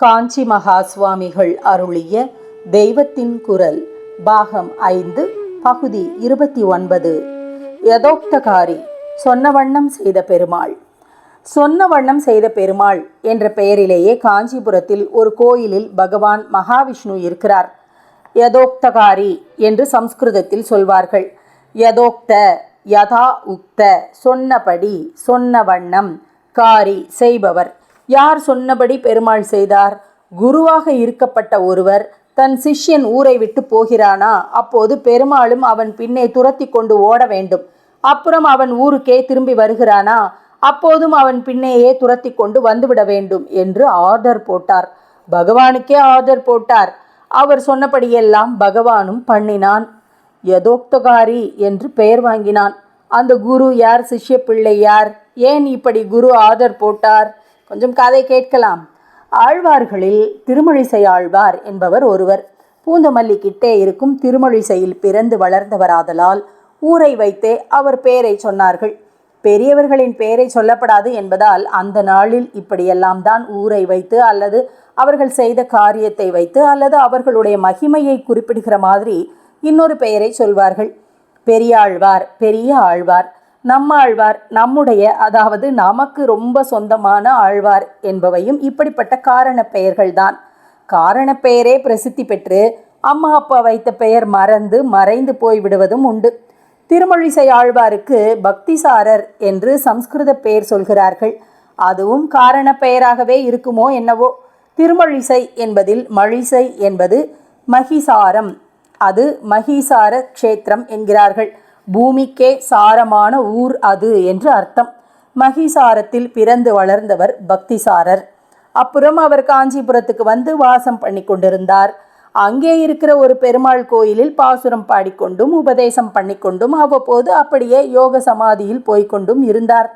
காஞ்சி மகா சுவாமிகள் அருளிய தெய்வத்தின் குரல் பாகம் ஐந்து பகுதி இருபத்தி ஒன்பது. யதோக்தகாரி சொன்ன வண்ணம் செய்த பெருமாள். சொன்ன வண்ணம் செய்த பெருமாள் என்ற பெயரிலேயே காஞ்சிபுரத்தில் ஒரு கோயிலில் பகவான் மகாவிஷ்ணு இருக்கிறார். யதோக்தகாரி என்று சம்ஸ்கிருதத்தில் சொல்வார்கள். யதோக்த யதா உக்த சொன்னபடி சொன்ன வண்ணம் காரி செய்பவர். யார் சொன்னபடி பெருமாள் செய்தார்? குருவாக இருக்கப்பட்ட ஒருவர் தன் சிஷ்யன் ஊரை விட்டு போகிறானா? அப்போது பெருமாளும் அவன் பின்னே துரத்தி கொண்டு ஓட வேண்டும். அப்புறம் அவன் ஊருக்கே திரும்பி வருகிறானா? அப்போதும் அவன் பின்னேயே துரத்தி கொண்டு வந்துவிட வேண்டும் என்று ஆர்டர் போட்டார். பகவானுக்கே ஆர்டர் போட்டார். அவர் சொன்னபடியெல்லாம் பகவானும் பண்ணினான். யதோக்தகாரி என்று பெயர் வாங்கினான். அந்த குரு யார்? சிஷ்ய பிள்ளை யார்? ஏன் இப்படி குரு ஆதர் போட்டார்? கொஞ்சம் காதை கேட்கலாம். ஆழ்வார்களில் திருமழிசை ஆழ்வார் என்பவர் ஒருவர். பூந்தமல்லி கிட்டே இருக்கும் திருமழிசையில் பிறந்து வளர்ந்தவராதலால் ஊரை வைத்தே அவர் பெயரை சொன்னார்கள். பெரியவர்களின் பெயரை சொல்லப்படாது என்பதால் அந்த நாளில் இப்படியெல்லாம் தான் ஊரை வைத்து அல்லது அவர்கள் செய்த காரியத்தை வைத்து அல்லது அவர்களுடைய மகிமையை குறிப்பிடுகிற மாதிரி இன்னொரு பெயரை சொல்வார்கள். பெரியாழ்வார் பெரிய ஆழ்வார். நம்மாழ்வார் நம்முடைய அதாவது நமக்கு ரொம்ப சொந்தமான ஆழ்வார் என்பவையும் இப்படிப்பட்ட காரண பெயர்கள்தான். காரண பெயரே பிரசித்தி பெற்று அம்மா அப்பா வைத்த பெயர் மறந்து மறைந்து போய்விடுவதும் உண்டு. திருமொழிசை ஆழ்வாருக்கு பக்திசாரர் என்று சம்ஸ்கிருத பெயர் சொல்கிறார்கள். அதுவும் காரண பெயராகவே இருக்குமோ என்னவோ. திருமொழிசை என்பதில் மழிசை என்பது மகிசாரம். அது மகிசார க்ஷேத்திரம் என்கிறார்கள். பூமிக்கே சாரமான ஊர் அது என்று அர்த்தம். மகிசாரத்தில் பிறந்து வளர்ந்தவர் பக்திசாரர். அப்புறம் அவர் காஞ்சிபுரத்துக்கு வந்து வாசம் பண்ணி கொண்டிருந்தார். அங்கே இருக்கிற ஒரு பெருமாள் கோயிலில் பாசுரம் பாடிக்கொண்டும் உபதேசம் பண்ணிக்கொண்டும் அவ்வப்போது அப்படியே யோக சமாதியில் போய்க்கொண்டும் இருந்தார்.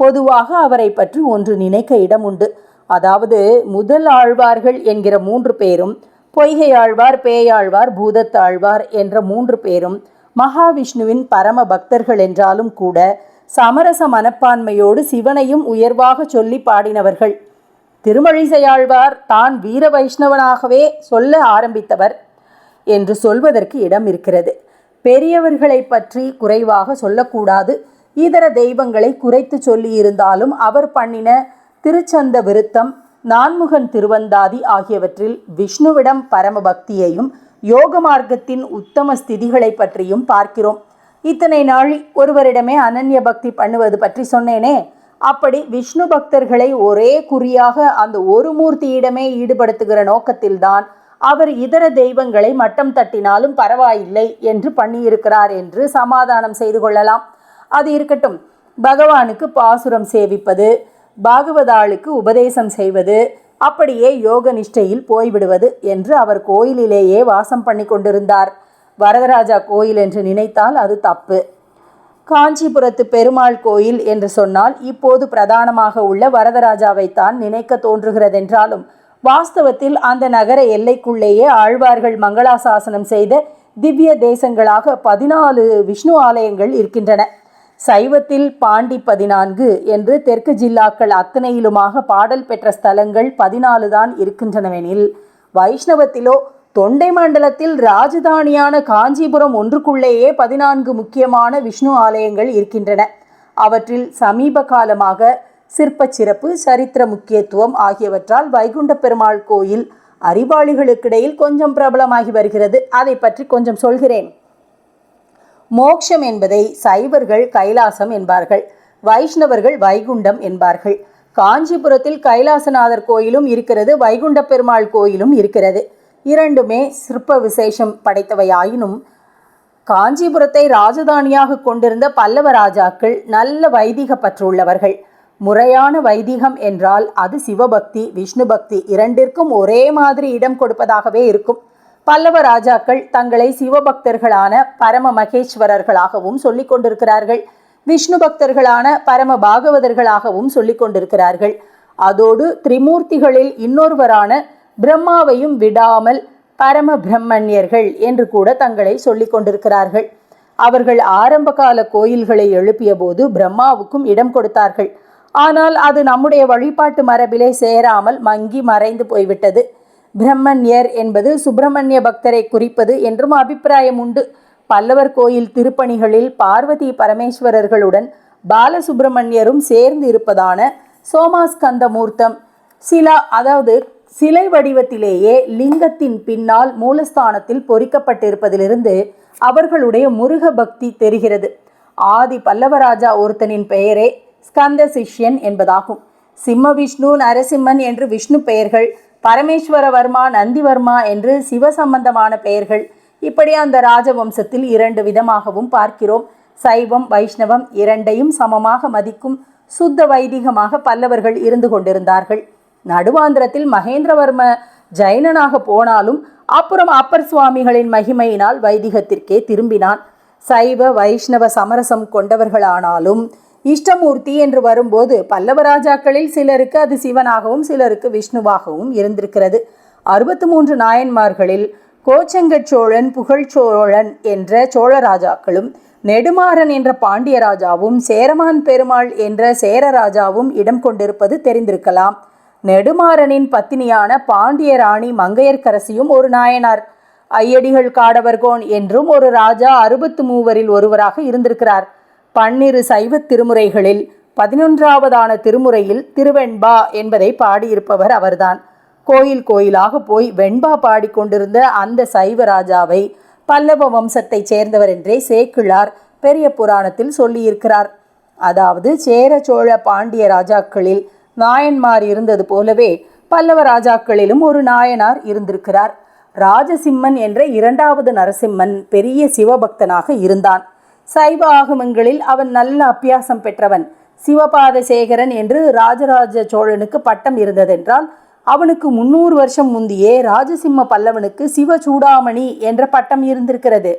பொதுவாக அவரை பற்றி ஒன்று நினைக்க இடம் உண்டு. அதாவது முதல் ஆழ்வார்கள் என்கிற மூன்று பேரும் பொய்கை ஆழ்வார் பேயாழ்வார் பூதத்தாழ்வார் என்ற மூன்று பேரும் மகாவிஷ்ணுவின் பரம பக்தர்கள் என்றாலும் கூட சமரச மனப்பான்மையோடு சிவனையும் உயர்வாக சொல்லி பாடினவர்கள். திருமழிசையாழ்வார் தான் வீர வைஷ்ணவனாகவே சொல்ல ஆரம்பித்தவர் என்று சொல்வதற்கு இடம் இருக்கிறது. பெரியவர்களை பற்றி குறைவாக சொல்லக்கூடாது. இதர தெய்வங்களை குறைத்து சொல்லியிருந்தாலும் அவர் பண்ணின திருச்சந்த விருத்தம் நான்முகன் திருவந்தாதி ஆகியவற்றில் விஷ்ணுவிடம் பரம பக்தியையும் யோக மார்க்கத்தின் உத்தம ஸ்திதிகளை பற்றியும் பார்க்கிறோம். இத்தனை நாள் ஒருவரிடமே அனன்ய பக்தி பண்ணுவது பற்றி சொன்னேனே. அப்படி விஷ்ணு பக்தர்களை ஒரே குறியாக அந்த ஒரு மூர்த்தியிடமே ஈடுபடுத்துகிற நோக்கத்தில்தான் அவர் இதர தெய்வங்களை மட்டம் தட்டினாலும் பரவாயில்லை என்று பண்ணியிருக்கிறார் என்று சமாதானம் செய்து கொள்ளலாம். அது இருக்கட்டும். பகவானுக்கு பாசுரம் சேவிப்பது பாகவதாளுக்கு உபதேசம் செய்வது அப்படியே யோக நிஷ்டையில் போய்விடுவது என்று அவர் கோயிலிலேயே வாசம் பண்ணி கொண்டிருந்தார். வரதராஜா கோயில் என்று நினைத்தால் அது தப்பு. காஞ்சிபுரத்து பெருமாள் கோயில் என்று சொன்னால் இப்போது பிரதானமாக உள்ள வரதராஜாவைத்தான் நினைக்க தோன்றுகிறதென்றாலும் வாஸ்தவத்தில் அந்த நகர எல்லைக்குள்ளேயே ஆழ்வார்கள் மங்களாசாசனம் செய்த திவ்ய தேசங்களாக பதினாலு விஷ்ணு ஆலயங்கள் இருக்கின்றன. சைவத்தில் பாண்டி பதினான்கு என்று தெற்கு ஜில்லாக்கள் அத்தனையிலுமாக பாடல் பெற்ற ஸ்தலங்கள் பதினாலு தான் இருக்கின்றனவெனில் வைஷ்ணவத்திலோ தொண்டை மண்டலத்தில் ராஜதானியான காஞ்சிபுரம் ஒன்றுக்குள்ளேயே பதினான்கு முக்கியமான விஷ்ணு ஆலயங்கள் இருக்கின்றன. அவற்றில் சமீப காலமாக சிற்ப சிறப்பு சரித்திர முக்கியத்துவம் ஆகியவற்றால் வைகுண்ட பெருமாள் கோயில் அறிவாளிகளுக்கிடையில் கொஞ்சம் பிரபலமாகி வருகிறது. அதை பற்றி கொஞ்சம் சொல்கிறேன். மோக்ஷம் என்பதை சைவர்கள் கைலாசம் என்பார்கள் வைஷ்ணவர்கள் வைகுண்டம் என்பார்கள். காஞ்சிபுரத்தில் கைலாசநாதர் கோயிலும் இருக்கிறது வைகுண்ட பெருமாள் கோயிலும் இருக்கிறது. இரண்டுமே சிற்ப விசேஷம் படைத்தவையாயினும் காஞ்சிபுரத்தை ராஜதானியாக கொண்டிருந்த பல்லவ ராஜாக்கள் நல்ல வைதிக பற்றுள்ளவர்கள். முறையான வைதிகம் என்றால் அது சிவபக்தி விஷ்ணு பக்தி இரண்டிற்கும் ஒரே மாதிரி இடம் கொடுப்பதாகவே இருக்கும். பல்லவ ராஜாக்கள் தங்களை சிவபக்தர்களான பரம மகேஸ்வரர்களாகவும் சொல்லிக் கொண்டிருக்கிறார்கள். விஷ்ணு பக்தர்களான பரம பாகவதர்களாகவும் சொல்லிக் கொண்டிருக்கிறார்கள். அதோடு திரிமூர்த்திகளில் இன்னொருவரான பிரம்மாவையும் விடாமல் பரம பிரம்மண்யர்கள் என்று கூட தங்களை சொல்லிக் கொண்டிருக்கிறார்கள். அவர்கள் ஆரம்ப கால கோயில்களை எழுப்பிய போது பிரம்மாவுக்கும் இடம் கொடுத்தார்கள். ஆனால் அது நம்முடைய வழிபாட்டு மரபிலே சேராமல் மங்கி மறைந்து போய்விட்டது. பிரம்மண்யர் என்பது சுப்பிரமணிய பக்தரை குறிப்பது என்றும் அபிப்பிராயம் உண்டு. பல்லவர் கோயில் திருப்பணிகளில் பார்வதி பரமேஸ்வரர்களுடன் பாலசுப்பிரமணியரும் சேர்ந்து இருப்பதான சோமாஸ்கந்த மூர்த்தம் சில அதாவது சிலை வடிவத்திலேயே லிங்கத்தின் பின்னால் மூலஸ்தானத்தில் பொறிக்கப்பட்டிருப்பதிலிருந்து அவர்களுடைய முருக பக்தி தெரிகிறது. ஆதி பல்லவராஜா ஒருத்தனின் பெயரே ஸ்கந்த சிஷ்யன் என்பதாகும். சிம்ம விஷ்ணு நரசிம்மன் என்று விஷ்ணு பெயர்கள் பரமேஸ்வரவர்மா நந்திவர்மா என்று சிவ சம்பந்தமான பெயர்கள். இப்படி அந்த ராஜவம்சத்தில் இரண்டு விதமாகவும் பார்க்கிறோம். சைவம் வைஷ்ணவம் இரண்டையும் சமமாக மதிக்கும் சுத்த வைதிகமாக பல்லவர்கள் இருந்து கொண்டிருந்தார்கள். நடுவாந்திரத்தில் மகேந்திரவர்ம ஜைனனாக போனாலும் அப்புறம் அப்பர் சுவாமிகளின் மகிமையினால் வைதிகத்திற்கே திரும்பினான். சைவ வைஷ்ணவ சமரசம் கொண்டவர்களானாலும் இஷ்டமூர்த்தி என்று வரும்போது பல்லவ ராஜாக்களில் சிலருக்கு அது சிவனாகவும் சிலருக்கு விஷ்ணுவாகவும் இருந்திருக்கிறது. அறுபத்து மூன்று நாயன்மார்களில் கோச்செங்கட் சோழன் புகழ்ச்சோழன் என்ற சோழ ராஜாக்களும் நெடுமாறன் என்ற பாண்டிய ராஜாவும் சேரமான் பெருமாள் என்ற சேர ராஜாவும் இடம் கொண்டிருப்பது தெரிந்திருக்கலாம். நெடுமாறனின் பத்தினியான பாண்டிய ராணி மங்கையர்க்கரசியும் ஒரு நாயனார். ஐயடிகள் காடவர்கோன் என்றும் ஒரு ராஜா அறுபத்து மூவரில் ஒருவராக இருந்திருக்கிறார். பன்னிரு சைவ திருமுறைகளில் பதினொன்றாவதான திருமுறையில் திருவெண்பா என்பதை பாடியிருப்பவர் அவர்தான். கோயில் கோயிலாக போய் வெண்பா பாடிக்கொண்டிருந்த அந்த சைவ ராஜாவை பல்லவ வம்சத்தைச் சேர்ந்தவர் என்றே சேக்கிழார் பெரிய புராணத்தில் சொல்லியிருக்கிறார். அதாவது சேர சோழ பாண்டிய ராஜாக்களில் நாயன்மார் இருந்தது போலவே பல்லவ ராஜாக்களிலும் ஒரு நாயனார் இருந்திருக்கிறார். ராஜசிம்மன் என்ற இரண்டாவது நரசிம்மன் பெரிய சிவபக்தனாக இருந்தான். சைவ ஆகமங்களில் அவன் நல்ல அபியாசம் பெற்றவன். சிவபாத சேகரன் என்று ராஜராஜ சோழனுக்கு பட்டம் இருந்ததென்றால் அவனுக்கு முன்னூறு வருஷம் முந்தியே ராஜசிம்ம பல்லவனுக்கு சிவ சூடாமணி என்ற பட்டம் இருந்திருக்கிறது.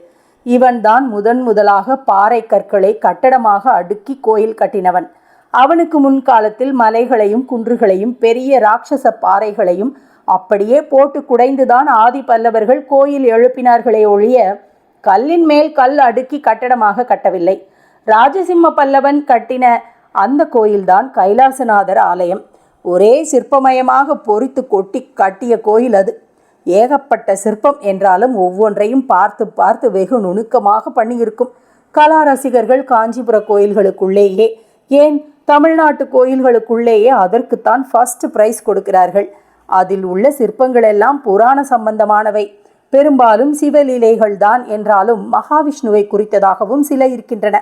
இவன்தான் முதன் முதலாக பாறை கற்களை கட்டடமாக அடுக்கி கோயில் கட்டினவன். அவனுக்கு முன்காலத்தில் மலைகளையும் குன்றுகளையும் பெரிய ராட்சச பாறைகளையும் அப்படியே போட்டு குடைந்துதான் ஆதி பல்லவர்கள் கோயில் எழுப்பினார்களே ஒழிய கல்லின் மேல் கல் அடுக்கி கட்டடமாக கட்டவில்லை. ராஜசிம்ம பல்லவன் கட்டின அந்த கோயில்தான் கைலாசநாதர் ஆலயம். ஒரே சிற்பமயமாக பொறித்து கொட்டி கட்டிய கோயில் அது. ஏகப்பட்ட சிற்பம் என்றாலும் ஒவ்வொன்றையும் பார்த்து பார்த்து வெகு நுணுக்கமாக பண்ணியிருக்கும். கலா ரசிகர்கள் காஞ்சிபுர கோயில்களுக்குள்ளேயே ஏன் தமிழ்நாட்டு கோயில்களுக்குள்ளேயே அதற்குத்தான் ஃபர்ஸ்ட் பிரைஸ் கொடுக்கிறார்கள். அதில் உள்ள சிற்பங்கள் எல்லாம் புராண சம்பந்தமானவை. பெரும்பாலும் சிவலீலைகள் தான் என்றாலும் மகாவிஷ்ணுவை குறித்ததாகவும் சில இருக்கின்றன.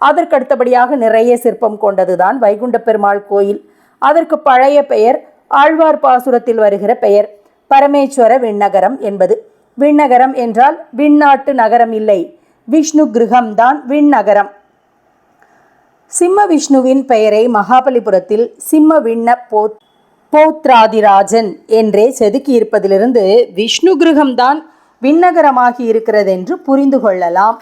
அதற்கடுத்தபடியாக நிறைய சிற்பம் கொண்டதுதான் வைகுண்ட பெருமாள் கோயில். அதற்கு பழைய பெயர் ஆழ்வார் பாசுரத்தில் வருகிற பெயர் பரமேஸ்வர விண்ணகரம் என்பது. விண்ணகரம் என்றால் விண்ணாட்டு நகரம் இல்லை விஷ்ணு கிருகம்தான் விண்ணகரம். சிம்ம விஷ்ணுவின் பெயரை மகாபலிபுரத்தில் சிம்ம விண்ண போத் போத்ராதிராஜன் என்றே செதுக்கியிருப்பதிலிருந்து விஷ்ணு கிரகம்தான் விண்ணகரமாகி இருக்கிறதென்று புரிந்து கொள்ளலாம்.